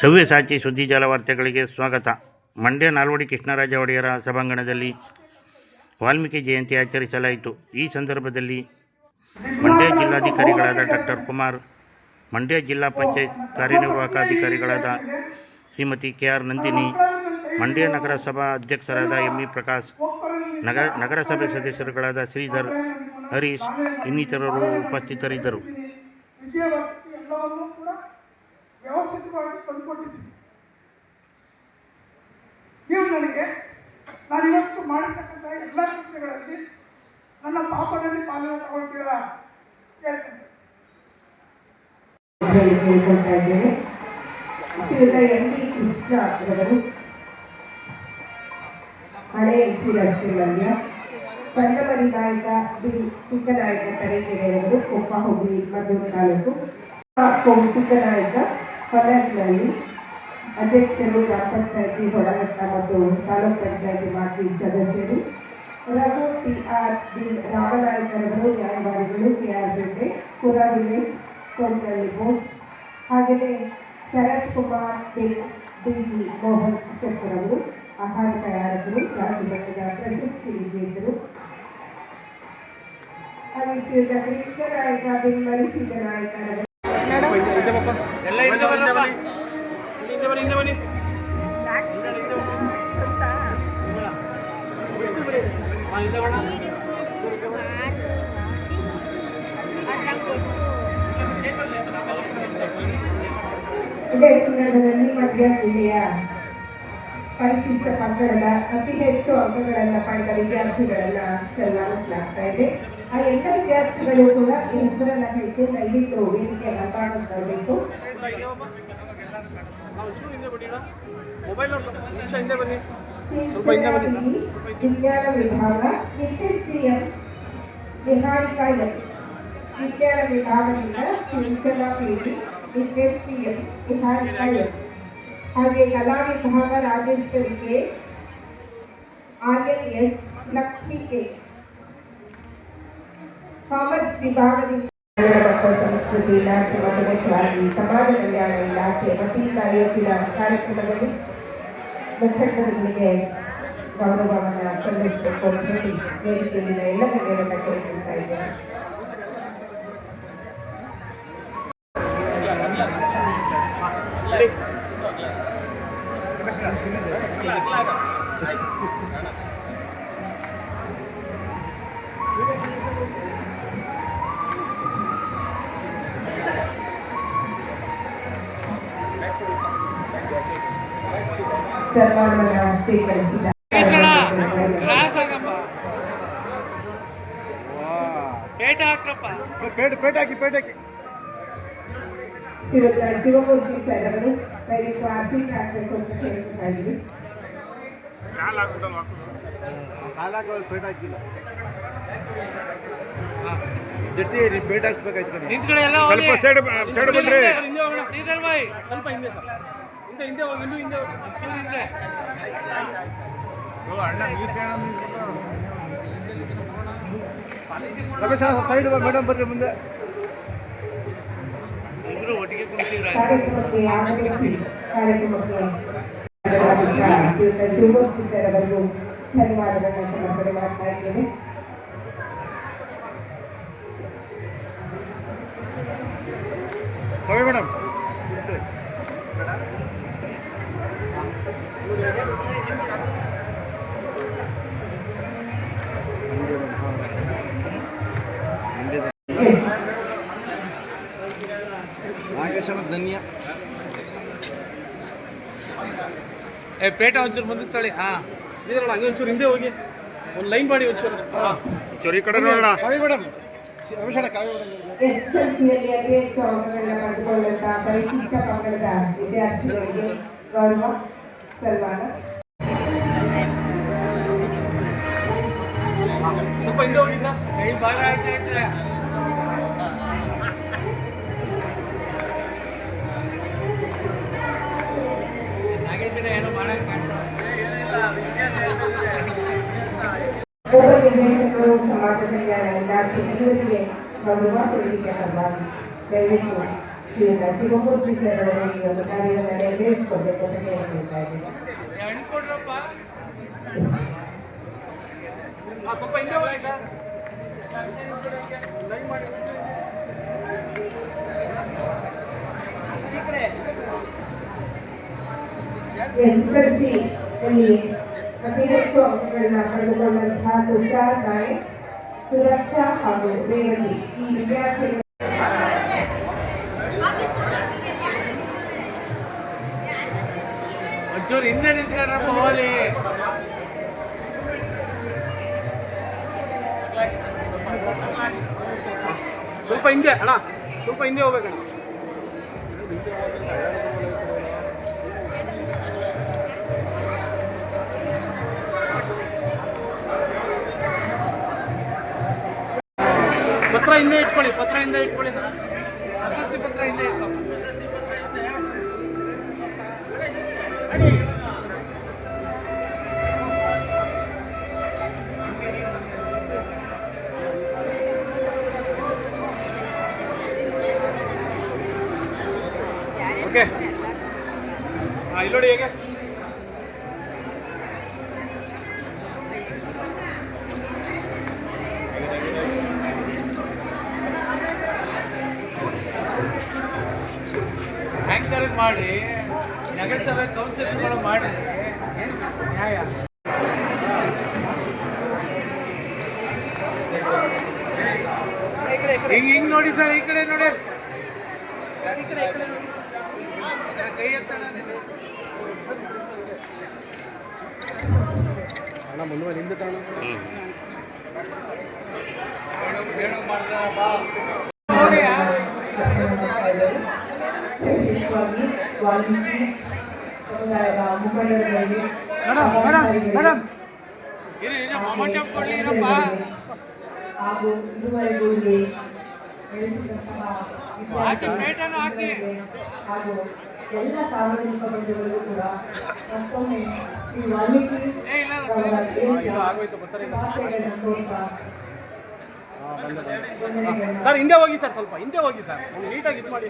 ಸವ್ಯಸಾಚಿ ಸುದ್ದಿ ಜಾಲ ವಾರ್ತೆಗಳಿಗೆ ಸ್ವಾಗತ. ಮಂಡ್ಯ ನಾಲ್ವಡಿ ಕೃಷ್ಣರಾಜ ಒಡೆಯರ ಸಭಾಂಗಣದಲ್ಲಿ ವಾಲ್ಮೀಕಿ ಜಯಂತಿ ಆಚರಿಸಲಾಯಿತು. ಈ ಸಂದರ್ಭದಲ್ಲಿ ಮಂಡ್ಯ ಜಿಲ್ಲಾಧಿಕಾರಿಗಳಾದ ಡಾಕ್ಟರ್ ಕುಮಾರ್, ಮಂಡ್ಯ ಜಿಲ್ಲಾ ಪಂಚಾಯತ್ ಕಾರ್ಯನಿರ್ವಾಹಕ ಅಧಿಕಾರಿಗಳಾದ ಶ್ರೀಮತಿ ಕೆ ಆರ್ ನಂದಿನಿ, ಮಂಡ್ಯ ನಗರಸಭಾ ಅಧ್ಯಕ್ಷರಾದ ಎಂ ಇ ಪ್ರಕಾಶ್ ನಗರ ನಗರಸಭೆ ಸದಸ್ಯರುಗಳಾದ ಶ್ರೀಧರ್, ಹರೀಶ್ ಇನ್ನಿತರರು ಉಪಸ್ಥಿತರಿದ್ದರು. ವ್ಯವಸ್ಥಿತವಾಗಿ ತಂದುಕೊಟ್ಟಿದ್ದೀನಿ ನೀವು ನನಗೆ ನಾನು ಇವತ್ತು ಮಾಡಿರ್ತಕ್ಕಂಥ ಎಲ್ಲ ಕೃತ್ಯಗಳಲ್ಲಿ ನನ್ನ ಪಾಪದಲ್ಲಿ ಪಾಲನೆ ತಗೊಳ್ತೀರಾ? ಕೇಳ್ತೇನೆ. ಕೇಳ್ಕೊಳ್ತಾ ಇದ್ದೇನೆ. ಶ್ರೀಯುತ ಕೃಷ್ಣ ಹಳೆ ರಸ್ತೆ ಮಂಡ್ಯ ಪಂಚಮರಿ ನಾಯಕ ಬಿ ಚಿಕ್ಕನಾಯಕ ತರೀಕೆರೆಯವರು ಕೊಪ್ಪ, ಹುಬ್ಬಳ್ಳಿ ಮದ್ದೂರು ತಾಲೂಕು. ಚಿಕ್ಕನಾಯಕ ಹೊಲನಲ್ಲಿ ಅಧ್ಯಕ್ಷರು ಗ್ರಾಮ ಪಂಚಾಯಿತಿ ಹೊರಘಟ್ಟ ಮತ್ತು ತಾಲೂಕ್ ಪಂಚಾಯಿತಿ ಮಾಜಿ ಸದಸ್ಯರು ರಘು ಟಿ ಆರ್ ಬಿ ರಾಮನಾಯಕರವರು ನ್ಯಾಯವಾದಿಗಳು ಕೆ ಆರ್ ಜೊತೆ ಪುರ ಕೋಟ್ರಳ್ಳಿ ಬೋಸ್, ಹಾಗೆಯೇ Sharath Kumar D. D G Mohan ಶೆಟ್ಟರವರು ಆಹಾರ ತಯಾರಕರು, ರಾಜ್ಯ ಮಟ್ಟದ ಪ್ರಶಸ್ತಿ ವಿಜೇತರು. ಹಾಗೆ ಬಿಲ್ ಕೃಷ್ಣನಾಯಕ ಬಿಮ್ಮರಿ ಸಿದ್ದನಾಯಕರವರು ಎಲ್ಲ ಹಿಂದೆ ಮಂಡ್ಯ ಜಿಲ್ಲೆಯ ಪರಿಶಿಷ್ಟ ಪಂಗಡದ ಅತಿ ಹೆಚ್ಚು ಅಂಕಗಳನ್ನು ಪಡೆದ ವಿದ್ಯಾರ್ಥಿಗಳನ್ನ ಸನ್ಮಾನಿಸಲಾಗ್ತಾ ಇದೆ. ಆ ಎಲ್ಲ ವಿದ್ಯಾರ್ಥಿಗಳು ಕೂಡ ಈ ಹೆಸರನ್ನ ಹೇಳಿದ್ದು ದಯವಿಟ್ಟು ವೇದಿಕೆ ಮಾತಾಡಬೇಕು ನಾವು ಚೂರು ಹಿಂದೆ ಬನ್ನಿ ಅಣ್ಣ. ಮೊಬೈಲ್ ನೋಡಿ ಸ್ವಲ್ಪ ನಿಮಿಷ ಹಿಂದೆ ಬನ್ನಿ. ಸ್ವಲ್ಪ ಹಿಂದೆ ಬನ್ನಿ ಸರ್. ವಿಜ್ಞಾನ ವಿಭಾಗ, ಎಸ್ಎಸ್ಸಿಎಂ ನಿಹಾರಿಕಾ ಎಸ್ ವಿಜ್ಞಾನ ವಿಭಾಗದಿಂದ ಚಂಚಲ ಪಿಡಿ ಎಸ್ಎಸ್ಸಿಎಂ ನಿಹಾರಿಕಾ ಎಸ್ ಹಾಗೆ ಕಲಾ ವಿಭಾಗ Rajeshwari K Aryan S Lakshmi K. Commerce ವಿಭಾಗದಿಂದ ಕನ್ನಡ ಮತ್ತು ಸಂಸ್ಕೃತಿ ಇಲಾಖೆ ಮತ್ತು ಮುಖ್ಯವಾಗಿ ಸಮಾಜ ಕಲ್ಯಾಣ ಇಲಾಖೆ ವತಿಯಿಂದ ಇವತ್ತಿನ ಕಾರ್ಯಕ್ರಮದಲ್ಲಿ ಮುಖಂಡರುಗಳಿಗೆ ಗೌರವವನ್ನು ಸಲ್ಲಿಸಬೇಕು ಅಂತ ಹೇಳಿ ವೇದಿಕೆಯಿಂದ ಎಲ್ಲ ಗಣ್ಯರನ್ನ ಕೇಳಿಕೊಳ್ತಾ ಇದ್ದೇನೆ ಸನ್ಮಾನವನ್ನು ಸ್ವೀಕರಿಸಿದ ಹಾಕಿ ಪೇಟ ಹಾಕಿ ಶ್ರೀಯುತ ಶಿವಮೂರ್ತಿ ಸರ್ ಅವರು ದಯವಿಟ್ಟು ಆರ್ಥಿಕ ಇದ್ದೀವಿ ಸಾಲ ಪೇಟ ಹಾಕಿಲ್ಲ ಜಟ್ಟಿ ಪೇಟ ಹಾಕ್ಸ್ಬೇಕಾಯ್ತು ಸ್ವಲ್ಪ ಸೈಡ್ ಸೈಡ್ ಬಂದ್ರೆ ಸ್ವಲ್ಪ ಹಿಂದೆ ಸರ್. ಹಿಂದೆ ಹಿಂದೆ ಹೋಗಿ ಇನ್ನೂ ಹಿಂದೆ ಹೋಗಿ ಚೂರು ಹಿಂದೆ ರಮೇಶ್ ಸೈಡ್ ಮೇಡಮ್ ಬರ್ರಿ ಮುಂದೆ ಇಬ್ರು ಒಟ್ಟಿಗೆ ಕುಂತಿದ್ರ ಕಾರ್ಯಕ್ರಮಕ್ಕೆ ಏ ಪೇಟ ಒಂಚೂರು ಮುಂದಕ್ಕೆ ತಳಿ ಹಾ. ಶ್ರೀಧರಣ್ಣ ಹಂಗೆ ಒಂಚೂರು ಹಿಂದೆ ಹೋಗಿ. ಒಂದು ಲೈನ್ ಮಾಡಿ ಒಂಚೂರು. ಹಾಂ. ಚೊರಿ ಕಡೆ ನೋಡೋಣ. ಕಾವಿ ಮೇಡಮ್. ರಮೇಶ್ ಅಣ್ಣ ಕಾವಿ ಅಂಕಗಳನ್ನ ಪರಿಶಿಷ್ಟ ಪಂಗಡದ ವಿದ್ಯಾರ್ಥಿಗಳಿಗೆ ಗೌರವ ಸನ್ಮಾನ. ಸ್ವಲ್ಪ ಹಿಂದೆ ಹೋಗಿ ಸರ್. ಕೈ ಭಾಗ ಆಯ್ತೈತೆ ನಾಗೇಶ್ವರ ಏನೋ ಮಾಡಕ್ಕೆ ಒಬ್ಬ ನಿರ್ದೇಶಕರು ಸಮಾಜ ಕಲ್ಯಾಣ ಇಲಾಖೆ ಗೌರವ ನೆರವೇರಿಸಿಕೊಡ್ಬೇಕು ಅಂತ ಸ್ವಲ್ಪ ಹಿಂದೆ ಹೋಗಿ ಸರ್. ಲೈವ್ ಮಾಡಿ ಅತಿ ಹೆಚ್ಚು ಅಂಕಗಳನ್ನ ಪಡೆದುಕೊಂಡಂತಹ ತುಷಾರ್ ನಾಯಕ್ ಸುರಕ್ಷಾ ಈ ಒಂಚೂರು ಹಿಂದೆ ನಿಂತ್ಕೊಂಡ್ರಪ್ಪ ಹೋಲಿ ಸ್ವಲ್ಪ ಹಿಂದೆ, ಅಣ್ಣ. ಸ್ವಲ್ಪ ಹಿಂದೆ ಹೋಗ್ಬೇಕಣ್ಣ. ಹಿಂದೆ ಇಟ್ಕೊಳ್ಳಿ ಪತ್ರ ಹಿಂದೆ ಇಟ್ಕೊಳ್ಳಿ. ಪ್ರಶಸ್ತಿ ಪತ್ರ ಹಿಂದೆ ಇಟ್ಕೊಳ್ಳಿ ಓಕೆ ಹಾಂ ಇಲ್ಲೋಡಿ ಹೇಗೆ? ಮಾಡಿ ನಗರಸಭೆ ಕೌನ್ಸಿಲರ್ಗಳು ಮಾಡಿ ಏನ್ ನ್ಯಾಯ? ಹಿಂಗ ಹಿಂಗ ನೋಡಿ ಸರ್ ಈ ಕಡೆ ನೋಡಿ. ಕೈ ಎತ್ತಣ ಅಣ್ಣ. ಮುಂದುವರೆ ಹಿಂದೆ ತಗೊಂಡು ವಾಲ್ಮೀಕಿ ಸಮುದಾಯದ ಮುಖಂಡರುಗಳಿಗೆ ಹಾಗೂ ಇದುವರೆಗೂ ಎಲ್ಲ ಸಾರ್ವಜನಿಕ ಬಂಧುಗಳಿಗೂ ಕೂಡ ಮತ್ತೊಮ್ಮೆ ಈ ವಾಲ್ಮೀಕಿ ಭಾಷೆಗಳನ್ನು ಸರ್ ಹಿಂದೆ ಹೋಗಿ ಸರ್ ಸ್ವಲ್ಪ ಹಿಂದೆ ಹೋಗಿ ಸರ್. ನೀಟಾಗಿ ಇದು ಮಾಡಿ.